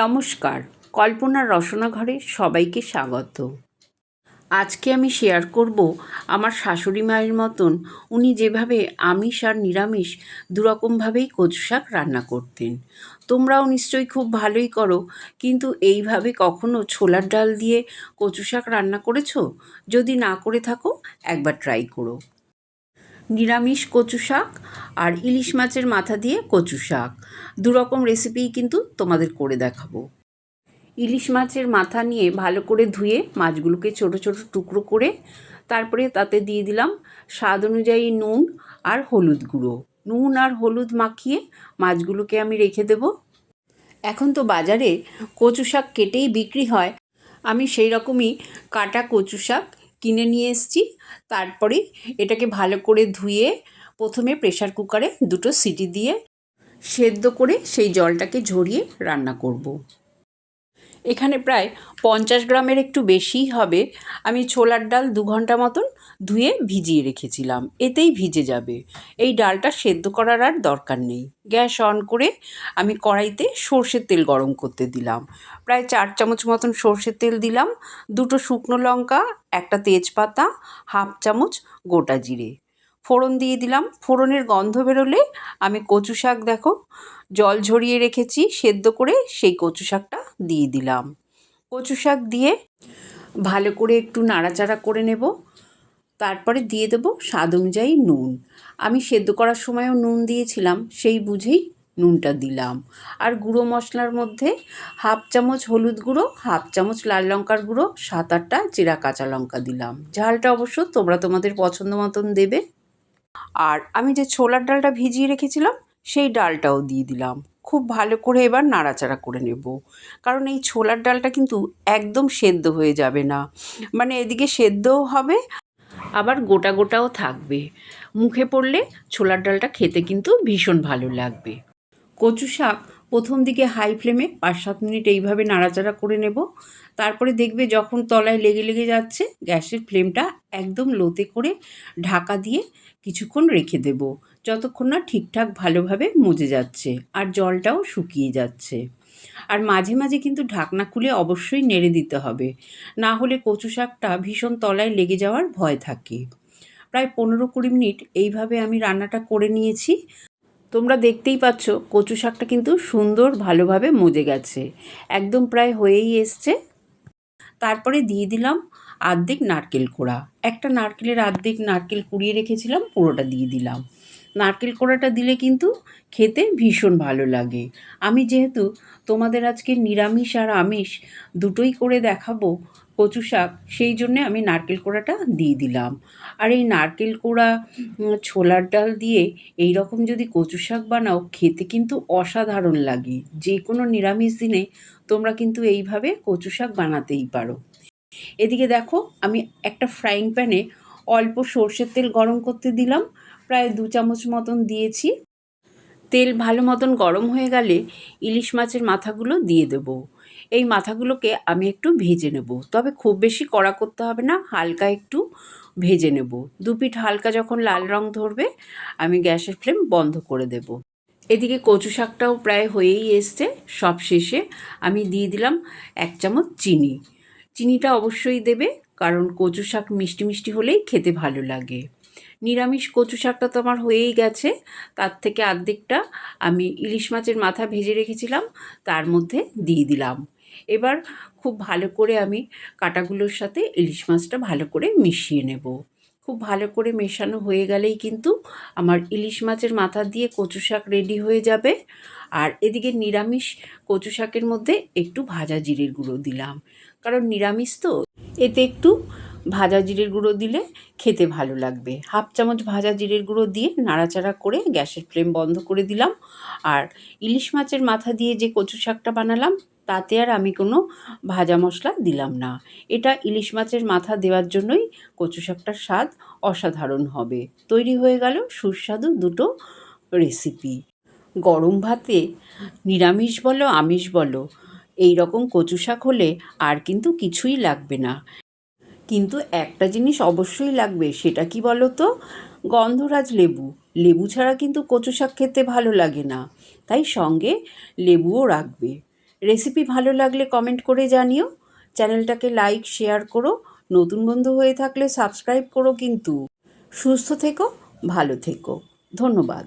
নমস্কার, কল্পনার রসনা ঘরে সবাইকে স্বাগত। আজকে আমি শেয়ার করব আমার শাশুড়ি মায়ের মতন উনি যেভাবে আমিষ আর নিরামিষ দুরকমভাবেই কচু শাক রান্না করতেন। তোমরাও নিশ্চয়ই খুব ভালোই করো, কিন্তু এইভাবে কখনো ছোলার ডাল দিয়ে কচু শাক রান্না করেছ? যদি না করে থাকো, একবার ট্রাই করো। নিরামিষ কচু শাক আর ইলিশ মাছের মাথা দিয়ে কচু শাক। দুরকম রেসিপিই কিন্তু তোমাদের করে দেখাবো। ইলিশ মাছের মাথা নিয়ে ভালো করে ধুয়ে মাছগুলোকে ছোট ছোট টুকরো করে তারপরে তাতে দিয়ে দিলাম স্বাদ অনুযায়ী নুন আর হলুদ গুঁড়ো। নুন আর হলুদ মাখিয়ে মাছগুলোকে আমি রেখে দেব। এখন তো বাজারে কচু শাক কেটেই বিক্রি হয়। আমি সেই রকমই কাটা কচু শাক কিনে নিয়ে এসছি তারপরে এটাকে ভালো করে ধুয়ে প্রথমে প্রেশার কুকারে দুটো সিটি দিয়ে সেদ্ধ করে সেই জলটাকে ঝরিয়ে রান্না করব। এখানে প্রায় পঞ্চাশ গ্রামের একটু বেশিই হবে। আমি ছোলার ডাল দু ঘণ্টা মতন ধুয়ে ভিজিয়ে রেখেছিলাম। এতেই ভিজে যাবে। এই ডালটা সেদ্ধ করার আর দরকার নেই। গ্যাস অন করে আমি কড়াইতে সর্ষের তেল গরম করতে দিলাম। প্রায় চার চামচ মতন সর্ষের তেল দিলাম। দুটো শুকনো লঙ্কা, একটা তেজপাতা, হাফ চামচ গোটা জিরে। ফোড়ন দিয়ে দিলাম। ফোড়নের গন্ধ বেরোলে আমি কচু শাক দেখো, জল ঝরিয়ে রেখেছি, সেদ্ধ করে সেই কচু শাকটা দিয়ে দিলাম। কচু শাক দিয়ে ভালো করে একটু নাড়াচাড়া করে নেব। তারপরে দিয়ে দেবো স্বাদ অনুযায়ী নুন। আমি সেদ্ধ করার সময়ও নুন দিয়েছিলাম, সেই বুঝেই নুনটা দিলাম। আর গুঁড়ো মশলার মধ্যে হাফ চামচ হলুদ গুঁড়ো, হাফ চামচ লাল লঙ্কার গুঁড়ো, সাত আটটা জিরা কাঁচা লঙ্কা দিলাম। ঝালটা অবশ্য তোমরা তোমাদের পছন্দ মতন দেবে। আর আমি যে ছোলার ডালটা ভিজিয়ে রেখেছিলাম, সেই ডালটাও দিয়ে দিলাম। খুব ভালো করে এবার নাড়াচাড়া করে নেব। কারণ এই ছোলার ডালটা কিন্তু একদম সেদ্ধ হয়ে যাবে না। মানে এদিকে সেদ্ধও হবে, আবার গোটা গোটাও থাকবে। মুখে পড়লে ছোলার ডালটা খেতে কিন্তু ভীষণ ভালো লাগবে। কচু শাক প্রথম দিকে হাই ফ্লেমে পাঁচ সাত মিনিট এইভাবে নাড়াচাড়া করে নেব। তারপরে দেখবে যখন তলায় লেগে লেগে যাচ্ছে, গ্যাসের ফ্লেমটা একদম লোতে করে ঢাকা দিয়ে কিছুক্ষণ রেখে দেব। যতক্ষণ না ঠিকঠাক ভালোভাবে মজে যাচ্ছে আর জলটাও শুকিয়ে যাচ্ছে। আর মাঝে মাঝে কিন্তু ঢাকনা খুলে অবশ্যই নেড়ে দিতে হবে। না হলে কচু শাকটা ভীষণ তলায় লেগে যাওয়ার ভয় থাকে। প্রায় পনেরো কুড়ি মিনিট এইভাবে আমি রান্নাটা করে নিয়েছি। তোমরা দেখতেই পাচ্ছ কচু শাকটা কিন্তু সুন্দর ভালোভাবে মজে গেছে। একদম প্রায় হয়েই এসছে। তারপরে দিয়ে দিলাম আর্ধেক নারকেল কোড়া। একটা নারকেলের আর্ধেক নারকেল কুড়িয়ে রেখেছিলাম, পুরোটা দিয়ে দিলাম। নারকেল কোড়াটা দিলে কিন্তু খেতে ভীষণ ভালো লাগে। আমি যেহেতু তোমাদের আজকে নিরামিষ আর আমিষ দুটোই করে দেখাবো কচু শাক, সেই জন্যে আমি নারকেল কোড়াটা দিয়ে দিলাম। আর এই নারকেল কোড়া ছোলার ডাল দিয়ে এই রকম যদি কচু শাক বানাও, খেতে কিন্তু অসাধারণ লাগে। যে কোনো নিরামিষ দিনে তোমরা কিন্তু এইভাবে কচু শাক বানাতেই পারো। এদিকে দেখো, আমি একটা ফ্রাইং প্যানে অল্প সর্ষের তেল গরম করতে দিলাম। প্রায় দু চামচ মতন দিয়েছি। তেল ভালো মতন গরম হয়ে গেলে ইলিশ মাছের মাথাগুলো দিয়ে দেব। এই মাথাগুলোকে আমি একটু ভেজে নেব। তবে খুব বেশি কড়া করতে হবে না, হালকা একটু ভেজে নেব। দু পিঠ হালকা যখন লাল রং ধরবে, আমি গ্যাসের ফ্লেম বন্ধ করে দেব। এদিকে কচু শাকটাও প্রায় হয়েই এসছে। সব শেষে আমি দিয়ে দিলাম এক চামচ চিনি। চিনিটা অবশ্যই দেবে, কারণ কচু শাক মিষ্টি মিষ্টি হলেই খেতে ভালো লাগে। নিরামিষ কচু শাকটা তো আমার হয়েই গেছে। তার থেকে আর্ধেকটা আমি ইলিশ মাছের মাথা ভেজে রেখেছিলাম, তার মধ্যে দিয়ে দিলাম। এবার খুব ভালো করে আমি কাটাগুলোর সাথে ইলিশ মাছটা ভালো করে মিশিয়ে নেব। খুব ভালো করে মেশানো হয়ে গেলেই কিন্তু আমার ইলিশ মাছের মাথা দিয়ে কচু শাক রেডি হয়ে যাবে। আর এদিকে নিরামিষ কচু শাকের মধ্যে একটু ভাজা জিরের গুঁড়ো দিলাম। কারণ নিরামিষ তো, এতে একটু ভাজা জিরের গুঁড়ো দিলে খেতে ভালো লাগবে। হাফ চামচ ভাজা জিরের গুঁড়ো দিয়ে নাড়াচাড়া করে গ্যাসের ফ্লেম বন্ধ করে দিলাম। আর ইলিশ মাছের মাথা দিয়ে যে কচু শাকটা বানালাম, তাতে আর আমি কোনো ভাজা মশলা দিলাম না। এটা ইলিশ মাছের মাথা দেওয়ার জন্যই কচু শাকটার স্বাদ অসাধারণ হবে। তৈরি হয়ে গেল সুস্বাদু দুটো রেসিপি। গরম ভাতে নিরামিষ বলো আমিষ বলো এই রকম কচু শাক হলে আর কিন্তু কিছুই লাগবে না। কিন্তু একটা জিনিস অবশ্যই লাগবে, সেটা কি বলো তো গন্ধরাজ লেবু। লেবু ছাড়া কিন্তু কচু শাক খেতে ভালো লাগে না। তাই সঙ্গে লেবুও রাখবে। রেসিপি ভালো লাগলে কমেন্ট করে জানিও। চ্যানেলটাকে লাইক, শেয়ার করো। নতুন বন্ধু হয়ে থাকলে সাবস্ক্রাইব করো কিন্তু। সুস্থ থেকো, ভালো থেকো। ধন্যবাদ।